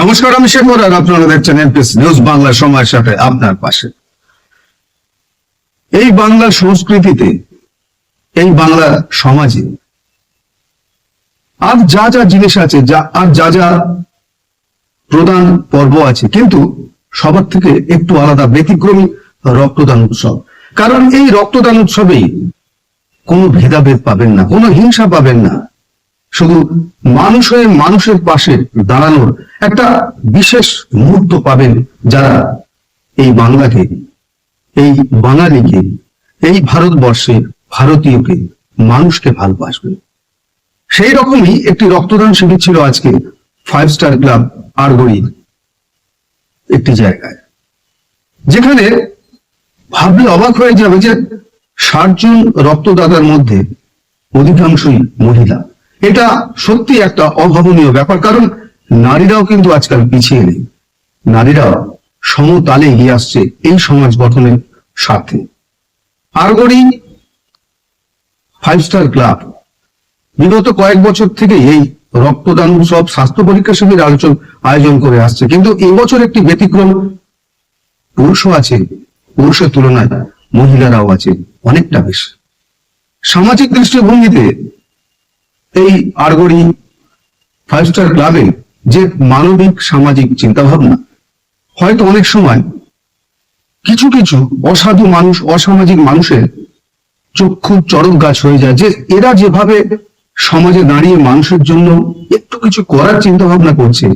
নমস্কার, আমি শেখর আর আপনারা দেখছেন এনপিএস নিউজ বাংলা সময়ের সাথে আপনার পাশে। এই বাংলা সংস্কৃতিতে, এই বাংলা সমাজে আর যা যা জিনিস আছে, যা আর যা যা প্রধান পর্ব আছে, কিন্তু সবার থেকে একটু আলাদা ব্যতিক্রমী রক্তদান উৎসব। কারণ এই রক্তদান উৎসবেই কোনো ভেদাভেদ পাবেন না, কোনো হিংসা পাবেন না। শুধু মানুষ হয়ে মানুষের পাশে দাঁড়ানোর একটা বিশেষ মুহূর্ত পাবেন যারা এই বাংলাকে, এই বাঙালিকে, এই ভারতবর্ষে ভারতীয়কে, মানুষকে ভালোবাসবে। সেই রকমই একটি রক্তদান শিবির ছিল আজকে ফাইভ স্টার ক্লাব আরগড়ির একটি জায়গায়। যেখানে ভাবলে অবাক হয়ে যাবে যে ষাট জন রক্তদাতার মধ্যে অধিকাংশই মহিলা। এটা সত্যি একটা অভাবনীয় ব্যাপার, কারণ নারীরাও কিন্তু আজকাল পিছিয়ে নেই। নারীরাও সমতালে এগিয়ে আসছে এই সমাজ গঠনের স্বার্থে। আরগড়ি ফাইভ স্টার ক্লাব, বিগত কয়েক বছর থেকে এই রক্তদান উৎসব, স্বাস্থ্য পরীক্ষা শিবির আলোচন, আয়োজন করে আসছে। কিন্তু এবছর একটি ব্যতিক্রম, পুরুষও আছে, পুরুষের তুলনায় মহিলারাও আছে অনেকটা বেশি। সামাজিক দৃষ্টিভঙ্গিতে এই আরগড়ি ফাইভ স্টার ক্লাবে যে মানবিক সামাজিক চিন্তা ভাবনা হয়তো অনেক সময় কিছু কিছু অসাধু মানুষ, অসামাজিক মানুষের চক্ষু চরক গাছ হয়ে যায় যে এরা যেভাবে সমাজে দাঁড়িয়ে মানুষের জন্য একটু কিছু করার চিন্তা ভাবনা করছে,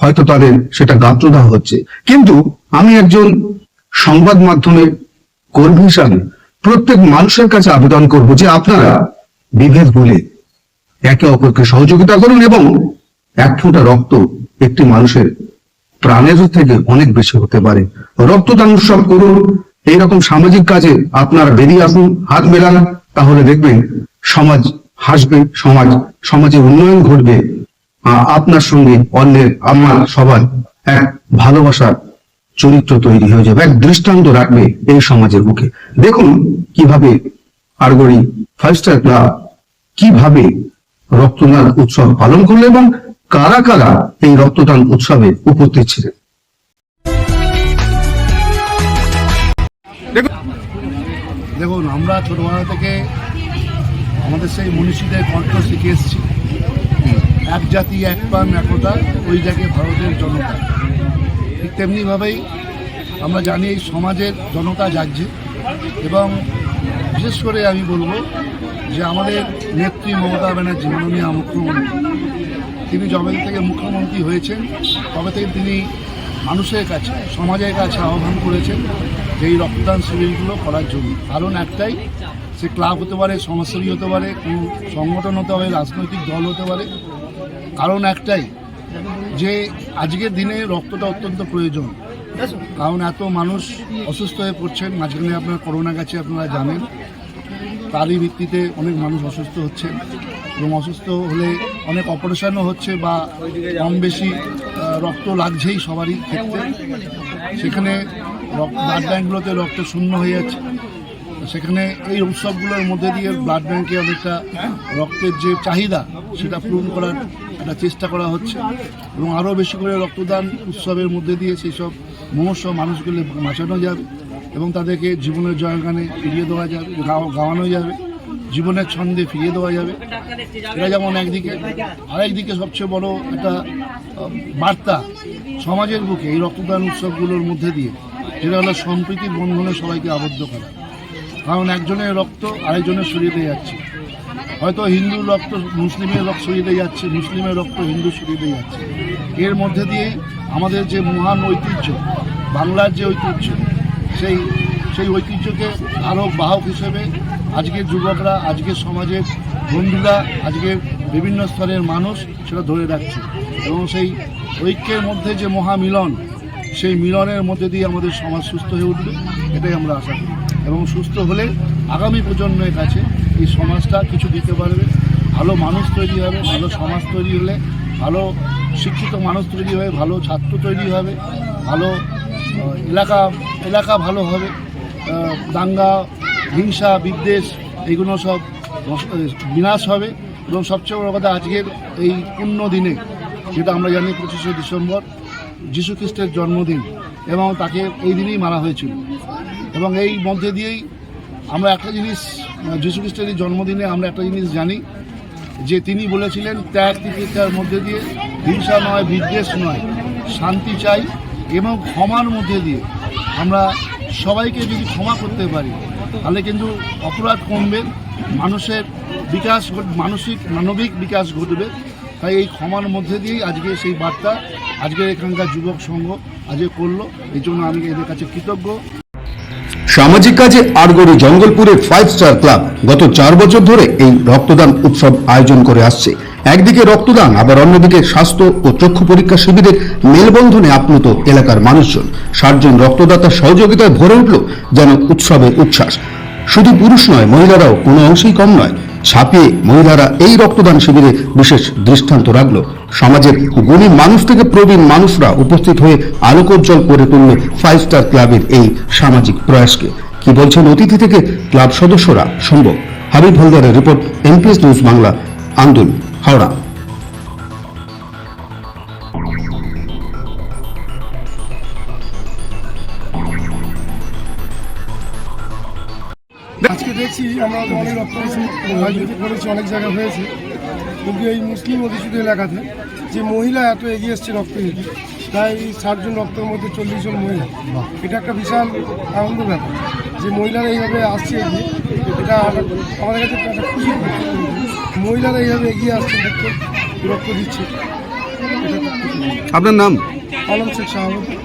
হয়তো তাদের সেটা গাত্রদাহ হচ্ছে। কিন্তু আমি একজন সংবাদ মাধ্যমে কর্মী হিসাবে প্রত্যেক মানুষের কাছে আবেদন করব যে আপনারা বিভেদ ভুলে একে অপরকে সহযোগিতা করুন এবং এক ফোঁটা রক্ত একটি মানুষের প্রাণের থেকে অনেক বেশি হতে পারে। রক্তদান উৎসব করুন, এইরকম সামাজিক কাজে আপনারা বেরিয়ে আসুন, হাত মেলান, তাহলে দেখবেন সমাজ হাসবে, সমাজ, সমাজে উন্নয়ন ঘটবে। আপনার সঙ্গে অন্যের, আমার, সবার এক ভালোবাসার চরিত্র তৈরি হয়ে যাবে, এক দৃষ্টান্ত রাখবে এই সমাজের মুখে দেখুন কীভাবে আরগড়ি ফাইভ স্টার ক্লাব কীভাবে রক্তদান উৎসব পালন করল এবং কারা কারা এই রক্তদান উৎসবে উপস্থিত ছিলেন? দেখুন। আমরা ছোটবেলা থেকে আমাদের সেই মনীষীদের কণ্ঠ শিখে এসেছি। এক জাতি এক প্রাণ একতা ওই জায়গায় ভারতের জনতা। ঠিক তেমনিভাবেই আমরা জানি এই সমাজের জনতা যাচ্ছে এবং বিশেষ করে আমি বলব যে আমাদের নেত্রী মমতা ব্যানার্জি, মাননীয় মুখ্যমন্ত্রী, তিনি যবে থেকে মুখ্যমন্ত্রী হয়েছেন, তবে থেকে তিনি মানুষের কাছে, সমাজের কাছে আহ্বান করেছেন যে এই রক্তদান শিবিরগুলো করার জন্য। কারণ একটাই, সে ক্লাব হতে পারে, সমাজসেবী হতে পারে, কোনো সংগঠন হতে পারে, রাজনৈতিক দল হতে পারে। কারণ একটাই, যে আজকের দিনে রক্তটা অত্যন্ত প্রয়োজন। কারণ এত মানুষ অসুস্থ হয়ে পড়ছেন, মাঝখানে আপনার করোনা গেছে আপনারা জানেন। তারই ভিত্তিতে অনেক মানুষ অসুস্থ হচ্ছে এবং অসুস্থ হলে অনেক অপারেশনও হচ্ছে বা কম বেশি রক্ত লাগছেই সবারই ক্ষেত্রে। সেখানে ব্লাড ব্যাঙ্কগুলোতে রক্ত শূন্য হয়ে যাচ্ছে। সেখানে এই উৎসবগুলোর মধ্যে দিয়ে ব্লাড ব্যাঙ্কে অনেকটা রক্তের যে চাহিদা, সেটা পূরণ করার একটা চেষ্টা করা হচ্ছে এবং আরও বেশি করে রক্তদান উৎসবের মধ্যে দিয়ে সেই সব মহস্য মানুষগুলো বাঁচানো যাবে এবং তাদেরকে জীবনের জয়গানে ফিরিয়ে দেওয়া যাবে, গাও- গাওয়ানো যাবে, জীবনের ছন্দে ফিরিয়ে দেওয়া যাবে। এটা যেমন একদিকে আরেকদিকে সবচেয়ে বড় একটা বার্তা সমাজের বুকে এই রক্তদান উৎসবগুলোর মধ্যে দিয়ে যেটা হলো সম্প্রীতির বন্ধনে সবাইকে আবদ্ধ করা। কারণ একজনের রক্ত আরেকজনের শরীরে যাচ্ছে। হয়তো হিন্দুর রক্ত মুসলিমের রক্ত শরীরে যাচ্ছে, মুসলিমের রক্ত হিন্দু শরীরে যাচ্ছে। এর মধ্যে দিয়েই আমাদের যে মহান ঐতিহ্য, বাংলার যে ঐতিহ্য, সেই সেই ঐতিহ্যকে আরও বাহক হিসেবে আজকের যুবকরা, আজকের সমাজের বন্ধুরা, আজকের বিভিন্ন স্তরের মানুষ সেটা ধরে রাখছে। এবং সেই ঐক্যের মধ্যে যে মহামিলন, সেই মিলনের মধ্যে দিয়ে আমাদের সমাজ সুস্থ হয়ে উঠবে, এটাই আমরা আশা করি। এবং সুস্থ হলে আগামী প্রজন্মের কাছে এই সমাজটা কিছু দিতে পারবে। ভালো মানুষ তৈরি হবে, ভালো সমাজ তৈরি হলে ভালো শিক্ষিত মানুষ তৈরি হবে, ভালো ছাত্র তৈরি হবে, ভালো এলাকা এলাকা ভালো হবে দাঙ্গা, হিংসা, বিদ্বেষ এইগুলো সব বিনাশ হবে। এবং সবচেয়ে বড় কথা আজকের এই পূর্ণ দিনে, যেটা আমরা জানি পঁচিশে ডিসেম্বর, যীশু খ্রিস্টের জন্মদিন, এবং তাকে এই দিনেই মারা হয়েছিল। এবং এই মধ্যে দিয়েই আমরা একটা জিনিস আহ, যীশু খ্রিস্টের জন্মদিনে আমরা একটা জিনিস জানি যে তিনি বলেছিলেন ত্যাগ তিতিক্ষার মধ্যে দিয়ে হিংসা নয় বিদ্বেষ নয় শান্তি চাই এবং ক্ষমার মধ্যে দিয়ে আমরা সবাইকে যদি ক্ষমা করতে পারি তাহলে কিন্তু অপরাধ কমবে মানুষের বিকাশ মানসিক মানবিক বিকাশ ঘটবে। তাই এই ক্ষমার মধ্যে দিয়েই আজকে সেই বার্তা আজকে এখানকার যুবক সংঘ আজকে করল। এই জন্য আমি এদের কাছে কৃতজ্ঞ। সামাজিক কাজে আরগড়ি জঙ্গলপুরের ফাইভ স্টার ক্লাব গত চার বছর ধরে এই রক্তদান উৎসব আয়োজন করে আসছে। একদিকে রক্তদান, আবার অন্যদিকে স্বাস্থ্য ও চক্ষু পরীক্ষা শিবিরের মেলবন্ধনে আপ্লুত এলাকার মানুষজন। ষাটজন রক্তদাতার সহযোগিতায় ভরে উঠল যেন উৎসবের উচ্ছ্বাস। শুধু পুরুষ নয়, মহিলারাও কোনো অংশেই কম নয়। ছাপিয়ে মহিলারা এই রক্তদান শিবিরে বিশেষ দৃষ্টান্ত রাখল। সমাজের গরিব মানুষ থেকে প্রবীণ মানুষরা উপস্থিত হয়ে আলোকোজ্জ্বল করে তুলল ফাইভ স্টার ক্লাবের এই সামাজিক প্রয়াসকে। কি বলছেন অতিথি থেকে ক্লাব সদস্যরা? সম্ভব হাবিব হলদারের রিপোর্ট এমপিএস নিউজ বাংলা, আন্দোলন, হাওড়া। আজকে দেখছি আমরা অনেক রক্ত রাজনীতি করেছি অনেক জায়গায় হয়েছে। কিন্তু এই মুসলিম অধিষ্ঠিত এলাকাতে যে মহিলা এত এগিয়ে এসছে রক্ত দিতে প্রায় ষাটজন রক্তের মধ্যে চল্লিশ জন মহিলা। এটা একটা বিশাল আনন্দ ব্যাপার যে মহিলারা এইভাবে আসছে এগিয়ে এটা আমাদের কাছে একটা খুশি মহিলারা এইভাবে এগিয়ে আসছে রক্ত রক্ত দিচ্ছে। আপনার নাম? আলম শেখ শাহাবুদ্দিন।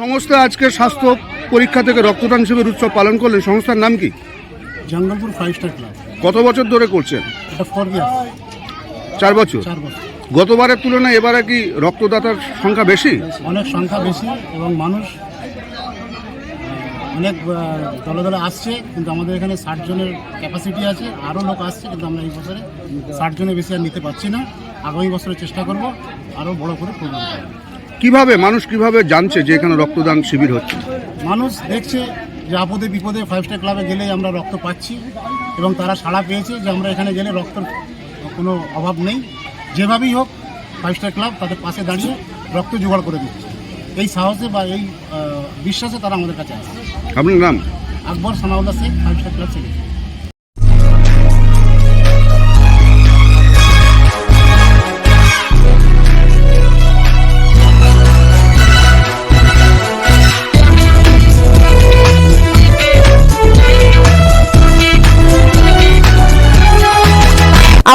সংস্থা আজকে স্বাস্থ্য পরীক্ষা থেকে রক্তদান শিবির উৎসব পালন করলেন সংস্থার নাম কি? জঙ্গলপুর ফাইভ স্টার ক্লাব কত বছর ধরে করছেন? এটা ফর চার বছর? চার বছর। গতবারের তুলনায় এবারে কি রক্তদাতার সংখ্যা বেশি? অনেক সংখ্যা বেশি এবং মানুষ অনেক আহ, দলে দলে আসছে কিন্তু আমাদের এখানে ষাট জনের ক্যাপাসিটি আছে আরও লোক আসছে কিন্তু আমরা এই বছরে ষাট জনের বেশি আর নিতে পারছি না। আগামী বছরে চেষ্টা করব আরও বড় করে প্রোগ্রাম করার। কীভাবে মানুষ কীভাবে জানছে যে এখানে রক্তদান শিবির হচ্ছে? মানুষ দেখছে যে আপদে বিপদে ফাইভ স্টার ক্লাবে গেলে আমরা রক্ত পাচ্ছি এবং তারা সাড়া পেয়েছে যে আমরা এখানে গেলে রক্তের কোনো অভাব নেই। যেভাবেই হোক ফাইভ স্টার ক্লাব তাদের পাশে দাঁড়িয়ে রক্ত জোগাড় করে দিচ্ছে। এই সাহসে বা এই বিশ্বাসে তারা আমাদের কাছে আসে আপনার নাম? Akbar Sanaullah Sheikh five star club secretary